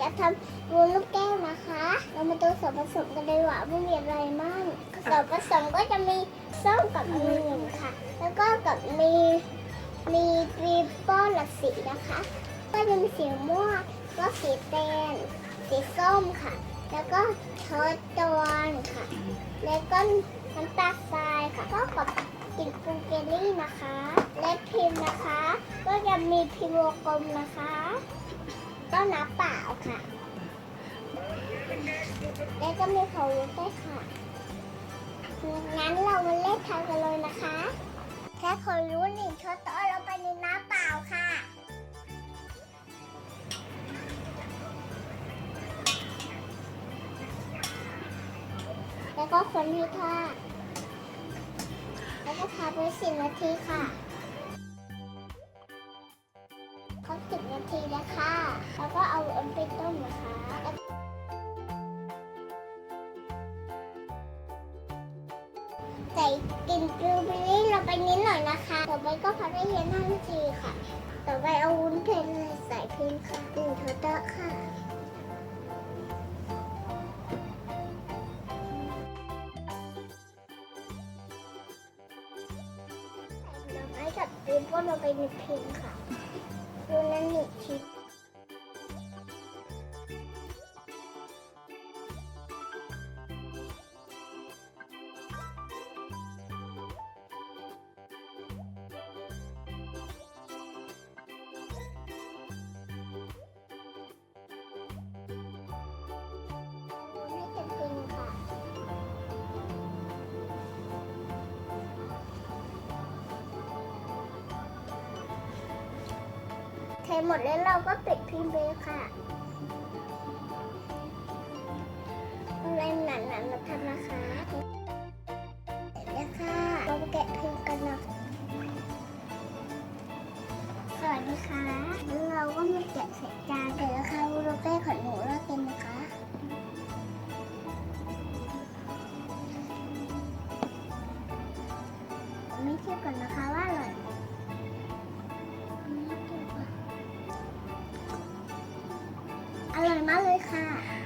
จะทำวุ้นลูกแก้วนะคะ เรามาดูส่วนผสมกันเลยว่าไม่มีอะไรมากส่วนผสมก็จะมีส้มกับองุ่นค่ะ แล้วก็กับมีมีปีโป้หลักสีนะคะ ก็จะมีสีม่วงก็สีแดงสีส้มค่ะ แล้วก็เทอร์ตวนค่ะ แล้วก็น้ำตาลทรายค่ะ ก็กับกลิ่นปูเกลี่นะคะ และพิมพ์นะคะ ก็จะมีพิมพ์วงกลมนะคะ น้ำเปล่าค่ะ แล้วก็มีผงวุ้นด้วยค่ะ งั้นเรามาเล่นทำกันเลยนะคะแค่คนรู้หนึ่งช้อนโต๊ะลงไปในน้ำเปล่าค่ะแล้วก็คนให้ทอดแล้วก็ทาไปสิบนาทีค่ะ ครบสิบนาทีแล้วค่ะ แล้วก็เอาอันไปต้มนะคะใส่กลิ่นบลูเบอร์รี่ลงไปนิดหน่อยนะคะ ต่อไปก็พัดให้เย็นห้านาทีค่ะ ต่อไปเอาวุ้นเพนใส่เพนค่ะหนึ่งช้อนโต๊ะค่ะใส่ผลไม้กับปีโป้ลงไปในพิมพ์ค่ะดูนั่นหนึ่งชิ้น เทหมดแล้วเราก็ปิดพิมพ์เลยค่ะอะไรหนาๆมาทำนะคะเสร็จแล้วค่ะเราแกะพิมพ์กันนะสวัสดีค่ะแล้วเราก็มาแกะใส่จานเลยนะคะโรเต้ของหนูเราเป็นนะคะไม่เทียบกันนะคะว่า ร่อยมากเลยค่ะ